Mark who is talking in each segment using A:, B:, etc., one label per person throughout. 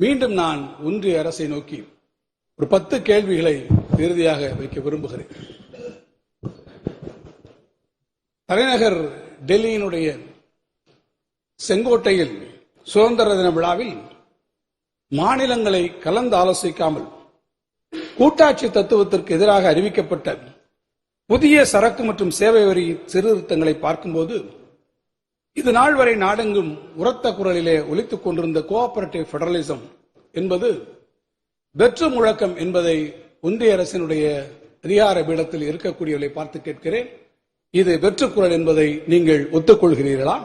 A: மீண்டும் நான் ஒன்றிய அரசை நோக்கி ஒரு பத்து கேள்விகளை இறுதியாக வைக்க விரும்புகிறேன். தலைநகர் டெல்லியினுடைய செங்கோட்டையில் சுதந்திர தின விழாவில் மாநிலங்களை கலந்து ஆலோசிக்காமல் கூட்டாட்சி தத்துவத்திற்கு எதிராக அறிவிக்கப்பட்ட புதிய சரக்கு மற்றும் சேவை வரி சீர்திருத்தங்களை பார்க்கும்போது இது நாள் வரை நாடெங்கும் உரத்த குரலிலே ஒலித்துக் கொண்டிருந்த கோஆபரேட்டிவ் பெடரலிசம் என்பது வெற்று முழக்கம் என்பதை ஒன்றிய அரசினுடைய அதிகார பீடத்தில் இருக்கக்கூடியவர்களை பார்த்து கேட்கிறேன். இது வெற்று குரல் என்பதை நீங்கள் ஒத்துக்கொள்கிறீர்களா?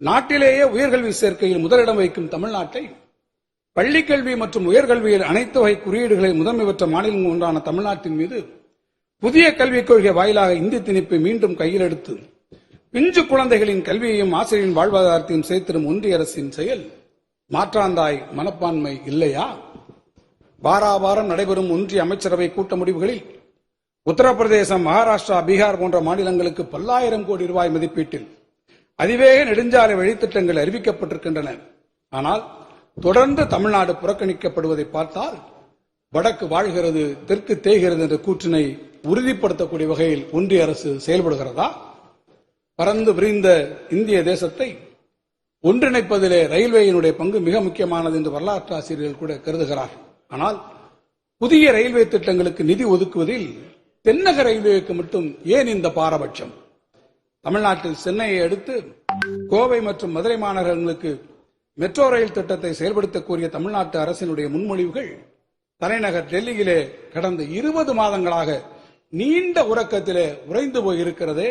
A: நாட்டிலேயே உயர்கல்வி சேர்க்கையில் முதலிடம் வைக்கும் தமிழ்நாட்டை பள்ளிக்கல்வி மற்றும் உயர்கல்வியில் அனைத்து வகை குறியீடுகளை முதன்மை பெற்ற மாநிலம் ஒன்றான தமிழ்நாட்டின் மீது புதிய கல்விக் கொள்கை வாயிலாக இந்தி திணிப்பை மீண்டும் கையில் எடுத்து பிஞ்சு குழந்தைகளின் கல்வியையும் ஆசிரியரின் வாழ்வாதாரத்தையும் சேர்த்திடும் ஒன்றிய அரசின் செயல் மாற்றாந்தாய் மனப்பான்மை இல்லையா? வாராவாரம் நடைபெறும் ஒன்றிய அமைச்சரவை கூட்ட முடிவுகளில் உத்தரப்பிரதேசம் மகாராஷ்டிரா பீகார் போன்ற மாநிலங்களுக்கு பல்லாயிரம் கோடி ரூபாய் மதிப்பீட்டில் அதிவேக நெடுஞ்சாலை வழித்திட்டங்கள் அறிவிக்கப்பட்டிருக்கின்றன. ஆனால் தொடர்ந்து தமிழ்நாடு புறக்கணிக்கப்படுவதை பார்த்தால் வடக்கு வாழ்கிறது தெற்கு தேய்கிறது என்ற கூற்றினை உறுதிப்படுத்தக்கூடிய வகையில் ஒன்றிய அரசு செயல்படுகிறதா? பறந்து விரிந்த இந்திய தேசத்தை ஒன்றிணைப்பதிலே ரயில்வேயினுடைய பங்கு மிக முக்கியமானது என்று வரலாற்று ஆசிரியர்கள் கூட கருதுகிறார் ஆனால் புதிய ரயில்வே திட்டங்களுக்கு நிதி ஒதுக்குவதில் தென்னக ரயில்வேக்கு மட்டும் ஏன் இந்த பாரபட்சம்? தமிழ்நாட்டில் சென்னையை அடுத்து கோவை மற்றும் மதுரை மாநகரங்களுக்கு மெட்ரோ ரயில் திட்டத்தை செயல்படுத்த கோரிய தமிழ்நாட்டு அரசினுடைய முன்மொழிவுகள் தலைநகர் டெல்லியிலே கடந்த இருபது மாதங்களாக நீண்ட உறக்கத்திலே உறைந்து போயிருக்கிறதே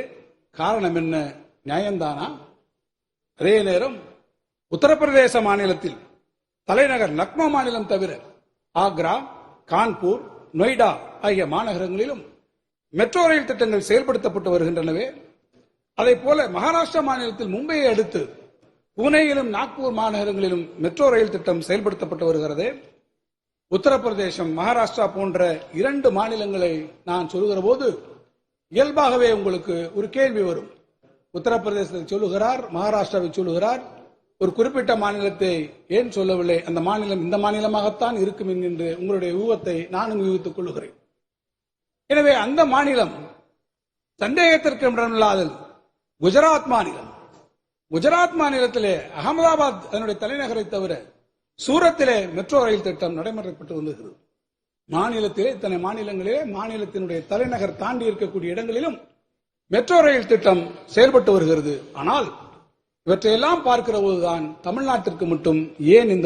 A: காரணம் என்ன? நியாயம்தானா? அதே நேரம் உத்தரப்பிரதேச மாநிலத்தில் தலைநகர் லக்னோ மாநிலம் தவிர ஆக்ரா கான்பூர் நொய்டா ஆகிய மாநகரங்களிலும் மெட்ரோ ரயில் திட்டங்கள் செயல்படுத்தப்பட்டு வருகின்றனவே. அதே போல மகாராஷ்டிரா மாநிலத்தில் மும்பையை அடுத்து புனேயிலும் நாக்பூர் மாநகரங்களிலும் மெட்ரோ ரயில் திட்டம் செயல்படுத்தப்பட்டு வருகிறது. உத்தரப்பிரதேசம் மகாராஷ்டிரா போன்ற இரண்டு மாநிலங்களை நான் சொல்கிற போது இயல்பாகவே உங்களுக்கு ஒரு கேள்வி வரும். உத்தரப்பிரதேசத்தை சொல்லுகிறார் மகாராஷ்டிராவை சொல்லுகிறார் ஒரு குறிப்பிட்ட மாநிலத்தை ஏன் சொல்லவில்லை? அந்த மாநிலம் இந்த மாநிலமாகத்தான் இருக்கும் என்கின்ற உங்களுடைய ஊகத்தை நானும் யூகித்துக் கொள்ளுகிறேன். எனவே அந்த மாநிலம் சந்தேகத்திற்கு இடமில்லாதது. குஜராத் மாநிலம். குஜராத் மாநிலத்திலே அகமதாபாத் அதனுடைய தலைநகரை தவிர சூரத்திலே மெட்ரோ ரயில் திட்டம் நடைமுறைப்பட்டு வந்துகிறது. மாநிலத்திலே இத்தனை மாநிலங்களிலே மாநிலத்தினுடைய தலைநகர் தாண்டி இருக்கக்கூடிய இடங்களிலும் மெட்ரோ ரயில் திட்டம் செயல்பட்டு வருகிறது. ஆனால் இவற்றையெல்லாம் பார்க்கிற போதுதான் தமிழ்நாட்டிற்கு மட்டும் ஏன் இந்த